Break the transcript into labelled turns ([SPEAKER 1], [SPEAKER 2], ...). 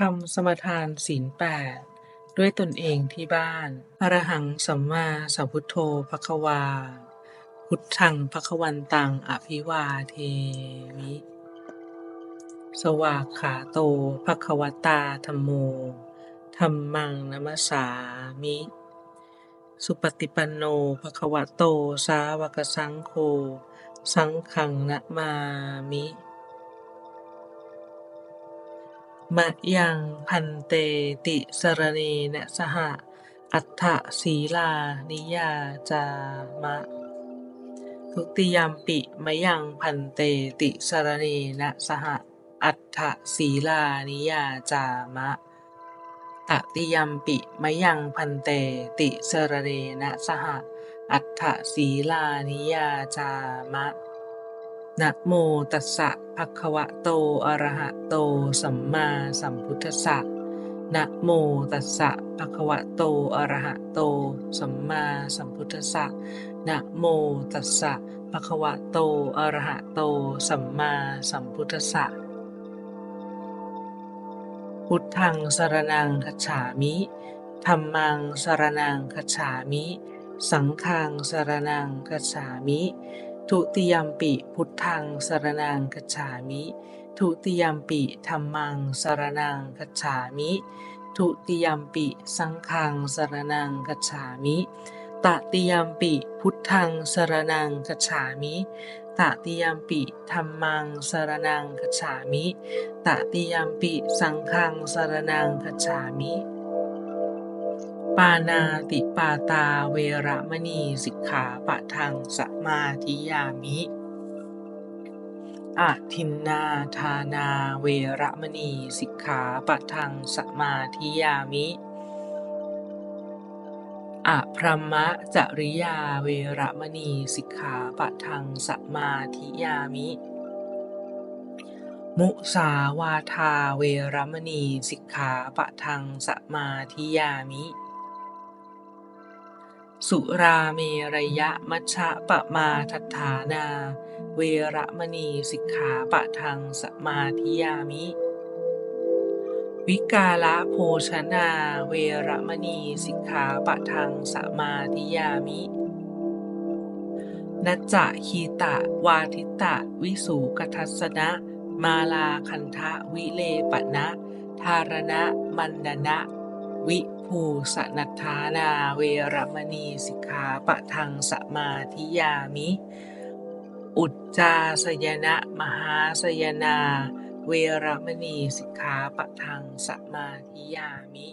[SPEAKER 1] คำสมทานศีลแปดด้วยตนเองที่บ้าน อรหังสัมมาสัมพุทโธภควา พุทธังภควันตังอภิวาเทมิ สวากขาโตภควตาธรรมโมธรรมังนัมสสามิ สุปฏิปันโนภควโต สาวกสังโฆ สังฆังนะมามิ มะยังพันเตติสรเนนะสหะ อัฏฐศีลานิยาจามะ ทุติยมปิมะยังพันเตติสรเนนะสหะ อัฏฐศีลานิยาจามะตติยมปิมะยังพันเตติสรเนนะสหะ อัฏฐศีลานิยาจามะ นะโมตัสสะภะคะวะโต อะระหะโต สัมมาสัมพุทธัสสะนะโมตัสสะภะคะวะโต อะระหะโต สัมมาสัมพุทธัสสะนะโมตัสสะภะคะวะโต อะระหะโต สัมมาสัมพุทธัสสะพุทธังสรณังคัจฉามิธัมมังสรณังคัจฉามิ สังฆังสรณังคัจฉามิ ทุติยมปิพุทธังสรณังคัจฉามิ ทุติยมปิธัมมังสรณังคัจฉามิ ทุติยมปิสังฆังสรณังคัจฉามิ ตติยมปิพุทธังสรณังคัจฉามิตติยมปิธัมมังสารณังคัจฉามิตติยมปิสังฆังสารณังคัจฉามิ ปานาติปาตาเวระมณีสิกขาปะทังสมาธิยามิอะทินนาทานาเวระมณีสิกขาปะทังสมาธิยามิอะพรหมจริยาเวระมณีสิกขาปะทังสมาธิยามิ มุสาวาทาเวรมณีสิกขาปะทังสมาธิยามิ สุราเมรยะมัชฌะปะมาทัฏฐานา เวระมณีสิกขาปะทังสมาธิยามิ วิกาละโภชนา เวระมณีสิกขาปะทังสมาธิยามินัจจะคีตะ วาทิตะ วิสูกทัสนะ มาลาคันทะ วิเลปนะทารณะ มันดนะ วิภูสนัทธานาเวรมณีสิกขาปะทังสมาธิยามิ อุจจาสยนะมหาสยนา เวรมณีสิกขาปะทังสมาธิยามิ